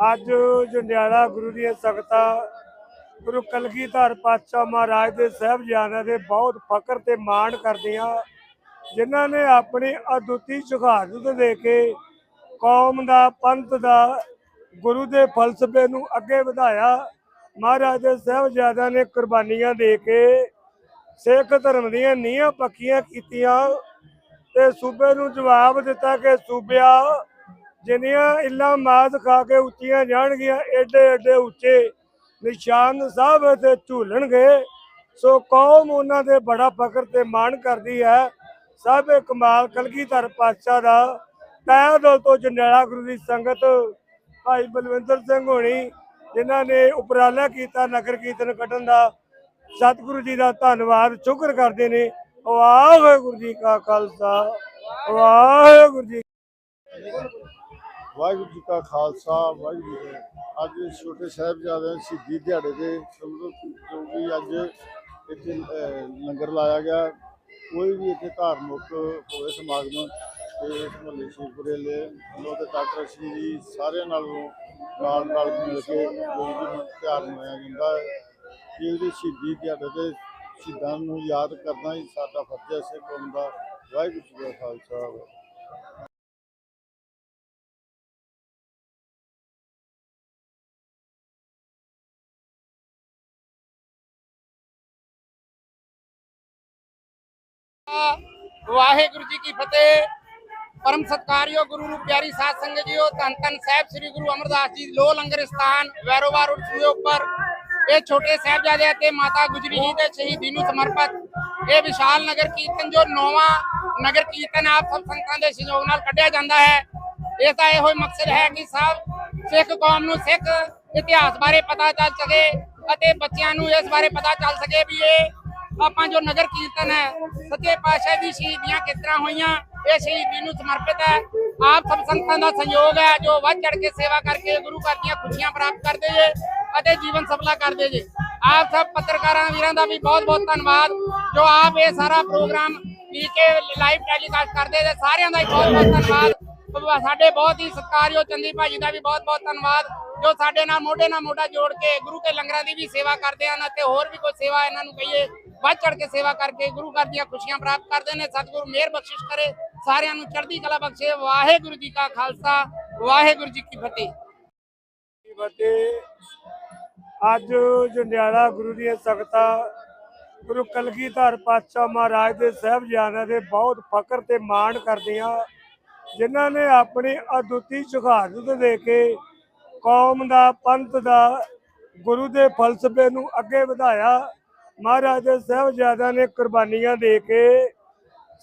ਅੱਜ ਜੰਡਿਆਲਾ ਗੁਰੂ ਦੀਆਂ ਸੰਗਤਾਂ ਗੁਰੂ ਕਲਗੀਧਰ ਪਾਤਸ਼ਾਹ ਮਹਾਰਾਜ ਦੇ ਸਾਹਿਬਜ਼ਾਦਿਆਂ ਦੇ ਬਹੁਤ ਫਕਰ ਤੇ ਮਾਣ ਕਰਦੀਆਂ, ਜਿਨ੍ਹਾਂ ਨੇ ਆਪਣੀ ਅਦੁੱਤੀ ਸ਼ਹਾਦਤ ਦੇ ਕੇ ਕੌਮ ਦਾ, ਪੰਥ ਦਾ, ਗੁਰੂ ਦੇ ਫਲਸਫੇ ਨੂੰ ਅੱਗੇ ਵਧਾਇਆ। ਮਹਾਰਾਜ ਦੇ ਸਾਹਿਬਜ਼ਾਦਿਆਂ ਨੇ ਕੁਰਬਾਨੀਆਂ ਦੇ ਕੇ ਸਿੱਖ ਧਰਮ ਦੀਆਂ ਨੀਹਾਂ ਪੱਕੀਆਂ ਕੀਤੀਆਂ ਤੇ ਸੂਬੇ ਨੂੰ ਜਵਾਬ ਦਿੱਤਾ ਕਿ ਸੂਬਿਆ ਜਿੰਨੀਆਂ ਇੱਲਾਂ ਮਾਸ ਖਾ ਕੇ ਉੱਚੀਆਂ ਜਾਣਗੀਆਂ, ਏਡੇ ਏਡੇ ਉੱਚੇ ਨਿਸ਼ਾਨ ਸਾਹਿਬ ਤੇ ਝੂਲਣਗੇ। ਸੋ ਕੌਮ ਉਹਨਾਂ ਦੇ ਬੜਾ ਫਖਰ ਤੇ ਮਾਣ ਕਰਦੀ ਹੈ। ਸਭ ਕਮਾਲ ਕਲਗੀਧਰ ਪਾਤਸ਼ਾਹ ਦਾ। ਤਹਿ ਦਿਲ ਤੋਂ ਜੰਡਿਆਲਾ ਗੁਰੂ ਦੀ ਸੰਗਤ, ਭਾਈ ਬਲਵਿੰਦਰ ਸਿੰਘ ਹੋਣੀ, ਜਿਨ੍ਹਾਂ ਨੇ ਉਪਰਾਲਾ ਕੀਤਾ ਨਗਰ ਕੀਰਤਨ ਕੱਢਣ ਦਾ, ਸਤਿਗੁਰੂ ਜੀ ਦਾ ਧੰਨਵਾਦ, ਸ਼ੁਕਰ ਕਰਦੇ ਨੇ। ਵਾਹਿਗੁਰੂ ਜੀ ਕਾ ਖਾਲਸਾ, ਵਾਹਿਗੁਰੂ ਜੀ ਵਾਹਿਗੁਰੂ ਜੀ ਕਾ ਖਾਲਸਾ, ਵਾਹਿਗੁਰੂ ਜੀ ਅੱਜ ਛੋਟੇ ਸਾਹਿਬਜ਼ਾਦਿਆਂ ਸ਼ਹੀਦੀ ਦਿਹਾੜੇ ਦੇ ਜੋ ਕਿ ਅੱਜ ਇੱਥੇ ਲੰਗਰ ਲਾਇਆ ਗਿਆ, ਕੋਈ ਵੀ ਇੱਥੇ ਧਾਰਮਿਕ ਹੋਏ ਸਮਾਗਮ, ਤੇ ਇਸ ਮਹੱਲੇ ਸ਼ੇਖਪੁਰੇ ਲੈ ਲੋ ਤੇ ਡਾਕਟਰ ਸ਼੍ਰੀ ਜੀ ਸਾਰਿਆਂ ਨਾਲੋਂ ਨਾਲ ਨਾਲ ਮਿਲ ਕੇ ਜੋ ਵੀ ਤਿਉਹਾਰ ਮਨਾਇਆ ਜਾਂਦਾ ਹੈ, ਇਹ ਜਿਹੜੀ ਸ਼ਹੀਦੀ ਦਿਹਾੜੇ ਤੇ ਸ਼ਹੀਦਾਂ ਨੂੰ ਯਾਦ ਕਰਨਾ ਹੀ ਸਾਡਾ ਫਰਜ਼ ਹੈ, ਸਿੱਖ ਕੌਮ ਦਾ। ਵਾਹਿਗੁਰੂ ਜੀ ਕਾ ਖਾਲਸਾ। ਵਾਹਿਗੁਰੂ ਜੀ ਕੀ ਫਤਿਹ। ਪਰਮ ਸਤਕਾਰਯੋਗ ਗੁਰੂ ਨੂੰ ਪਿਆਰੀ ਸਾਧ ਸੰਗਤ ਜੀਓ, ਧੰਨ ਧੰਨ ਸਾਹਿਬ ਸ੍ਰੀ ਗੁਰੂ ਅਮਰਦਾਸ ਜੀ ਲੋ ਲੰਗਰ ਸਥਾਨ ਵੈਰੋਵਾਰ ਰੋਡ ਸੂਏ ਉੱਪਰ। ਇਹ ਛੋਟੇ ਸਾਹਿਬਜ਼ਾਦੇ ਅਤੇ ਮਾਤਾ ਗੁਜਰੀ ਜੀ ਦੇ ਸ਼ਹੀਦੀ ਨੂੰ ਸਮਰਪਿਤ ਇਹ ਵਿਸ਼ਾਲ ਨਗਰ ਕੀਰਤਨ ਜੋ ਨੌਵਾਂ ਨਗਰ ਕੀਰਤਨ ਆਪ ਸਭ ਸੰਗਤਾਂ ਦੇ ਸਹਿਯੋਗ ਨਾਲ ਕੱਢਿਆ ਜਾਂਦਾ ਹੈ ਇਸ ਦਾ ਇਹੋ ਹੀ ਮਕਸਦ ਹੈ ਕਿ ਸਭ ਸਿੱਖ ਕੌਮ ਨੂੰ ਸਿੱਖ ਇਤਿਹਾਸ ਬਾਰੇ ਪਤਾ ਚੱਲ ਸਕੇ ਅਤੇ ਬੱਚਿਆਂ ਨੂੰ ਇਸ ਬਾਰੇ ਪਤਾ ਚੱਲ ਸਕੇ ਵੀ ਇਹ ਆਪਾਂ ਜੋ ਨਗਰ ਕੀਰਤਨ ਹੈ, ਸੱਚੇ ਪਾਤਸ਼ਾਹ ਦੀ ਸ਼ਹੀਦੀਆਂ ਕਿਸ ਤਰ੍ਹਾਂ ਹੋਈਆਂ, ਇਹ ਸ਼ਹੀਦੀ ਨੂੰ ਸਮਰਪਿਤ ਹੈ। ਆਪ ਸਭ ਸੰਗਤਾਂ ਦਾ ਸਹਿਯੋਗ ਹੈ, ਜੋ ਵੱਧ ਚੜ ਕੇ ਸੇਵਾ ਕਰਕੇ ਗੁਰੂ ਘਰ ਦੀਆਂ ਖੁਸ਼ੀਆਂ ਪ੍ਰਾਪਤ ਕਰਦੇ ਜੇ ਅਤੇ ਜੀਵਨ ਸਫਲਾ ਕਰਦੇ ਜੇ। ਆਪ ਸਭ ਪੱਤਰਕਾਰਾਂ ਵੀਰਾਂ ਦਾ ਵੀ ਬਹੁਤ ਬਹੁਤ ਧੰਨਵਾਦ, ਜੋ ਆਪ ਇਹ ਸਾਰਾ ਪ੍ਰੋਗਰਾਮ ਪੀ ਲਾਈਵ ਟੈਲੀਕਾਸਟ ਕਰਦੇ ਜੇ ਸਾਰਿਆਂ ਦਾ ਬਹੁਤ ਬਹੁਤ ਧੰਨਵਾਦ। ਸਾਡੇ ਬਹੁਤ ਹੀ ਸਤਿਕਾਰਯੋਗ ਚੰਦੀ ਭਾਜੀ ਦਾ ਵੀ ਬਹੁਤ ਬਹੁਤ ਧੰਨਵਾਦ, ਜੋ ਸਾਡੇ ਨਾਲ ਮੋਢੇ ਨਾਲ ਮੋਢਾ ਜੋੜ ਕੇ ਗੁਰੂ ਕੇ ਲੰਗਰਾਂ ਦੀ ਵੀ ਸੇਵਾ ਕਰਦੇ ਹਨ ਅਤੇ ਹੋਰ ਵੀ ਕੋਈ ਸੇਵਾ ਇਹਨਾਂ ਨੂੰ ਕਹੀਏ ਵੱਧ ਚੜ ਕੇ ਸੇਵਾ ਕਰਕੇ ਗੁਰੂ ਘਰ ਦੀਆਂ ਖੁਸ਼ੀਆਂ ਪ੍ਰਾਪਤ ਕਰਦੇ ਨੇ, ਸਤਿਗੁਰੂ ਮਿਹਰ ਬਖਸ਼ਿਸ਼ ਕਰੇ, ਸਾਰਿਆਂ ਨੂੰ ਚੜ੍ਹਦੀ ਕਲਾ ਬਖਸ਼ੇ। ਵਾਹਿਗੁਰੂ ਜੀ ਕਾ ਖਾਲਸਾ, ਵਾਹਿਗੁਰੂ ਜੀ ਕੀ ਫਤਿਹ। ਫਤਿਹ। ਅੱਜ ਜੰਡਿਆਲਾ ਗੁਰੂ ਦੀਆਂ ਸੰਗਤਾਂ ਗੁਰੂ ਕਲਗੀਧਰ ਪਾਤਸ਼ਾਹ ਮਹਾਰਾਜ ਦੇ ਸਾਹਿਬਜ਼ਾਦਿਆਂ ਦੇ ਬਹੁਤ ਫਕਰ ਤੇ ਮਾਣ ਕਰਦੀਆਂ, ਜਿਨ੍ਹਾਂ ਨੇ ਆਪਣੀ ਅਦੁੱਤੀ ਸ਼ਹਾਦਤ ਦੇ ਕੇ ਕੌਮ ਦਾ, ਪੰਥ ਦਾ, ਗੁਰੂ ਦੇ ਫਲਸਫੇ ਨੂੰ ਅੱਗੇ ਵਧਾਇਆ। ਮਹਾਰਾਜ ਸਾਹਿਬਜ਼ਾਦਿਆਂ ਨੇ ਕੁਰਬਾਨੀਆਂ ਦੇ ਕੇ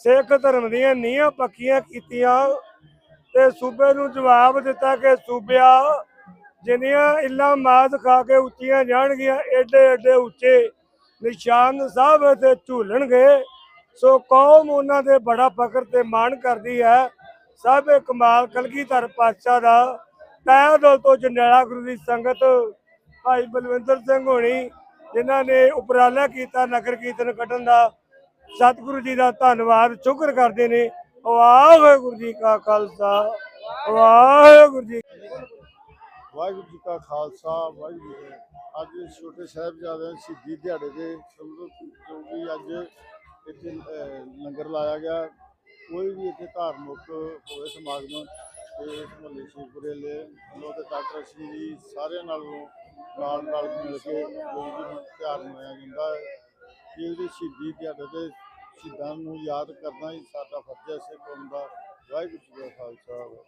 ਸਿੱਖ ਧਰਮ ਦੀਆਂ ਨੀਹਾਂ ਪੱਕੀਆਂ ਕੀਤੀਆਂ ਤੇ ਸੂਬੇ ਨੂੰ ਜਵਾਬ ਦਿੱਤਾ ਕਿ ਸੂਬਿਆ, ਜਿੰਨੀਆਂ ਇੱਲਾਂ ਮਾਸ ਖਾ ਕੇ ਉੱਚੀਆਂ ਜਾਣਗੀਆਂ, ਏਡੇ ਏਡੇ ਉੱਚੇ ਨਿਸ਼ਾਨ ਸਾਹਿਬ ਤੇ ਝੂਲਣਗੇ, ਸੋ ਕੌਮ ਉਹਨਾਂ ਦੇ ਬੜਾ ਫਖਰ ਤੇ ਮਾਣ ਕਰਦੀ ਹੈ। ਸਭ ਕਮਾਲ ਕਲਗੀਧਰ ਪਾਤਸ਼ਾਹ ਦਾ ਤਹਿ ਦਿਲ ਤੋਂ ਜੰਡਿਆਲਾ ਗੁਰੂ ਦੀ ਸੰਗਤ, ਭਾਈ ਬਲਵਿੰਦਰ ਸਿੰਘ ਹੋਣੀ ਜਿਨ੍ਹਾਂ ਨੇ ਉਪਰਾਲਾ ਕੀਤਾ ਨਗਰ ਕੀਰਤਨ ਕੱਢਣ ਦਾ, ਸਤਿਗੁਰੂ ਜੀ ਦਾ ਧੰਨਵਾਦ, ਸ਼ੁਕਰ ਕਰਦੇ ਨੇ। ਵਾਹਿਗੁਰੂ ਜੀ ਕਾ ਖਾਲਸਾ, ਵਾਹਿਗੁਰੂ ਜੀ ਵਾਹਿਗੁਰੂ ਜੀ ਕਾ ਖਾਲਸਾ, ਵਾਹਿਗੁਰੂ ਜੀ ਅੱਜ ਛੋਟੇ ਸਾਹਿਬਜ਼ਾਦਿਆਂ ਸ਼ਹੀਦੀ ਦਿਹਾੜੇ ਦੇ ਜੋ ਕਿ ਅੱਜ ਇੱਥੇ ਲੰਗਰ ਲਾਇਆ ਗਿਆ, ਕੋਈ ਵੀ ਇੱਥੇ ਧਾਰਮਿਕ ਹੋਵੇ ਸਮਾਗਮ, ਤੇ ਇਸ ਮਹੱਲੇ ਸ਼ੇਖਪੁਰੇ ਲੈ ਲੋ ਤੇ ਡਾਕਟਰ ਸ਼੍ਰੀ ਜੀ ਸਾਰਿਆਂ ਨਾਲੋਂ ਨਾਲ ਨਾਲ ਮਿਲ ਕੇ ਜੋ ਵੀ ਤਿਉਹਾਰ ਮਨਾਇਆ ਜਾਂਦਾ ਹੈ। ਇਹ ਜਿਹੜੀ ਸ਼ਹੀਦੀ ਦਿਹਾੜੇ ਤੇ ਸ਼ਹੀਦਾਂ ਨੂੰ ਯਾਦ ਕਰਨਾ ਹੀ ਸਾਡਾ ਫਰਜ਼ ਹੈ ਸਿੱਖ ਕੌਮ ਦਾ ਵਾਹਿਗੁਰੂ ਜੀ ਕਾ ਖਾਲਸਾ। ਵਾਹਿਗੁਰੂ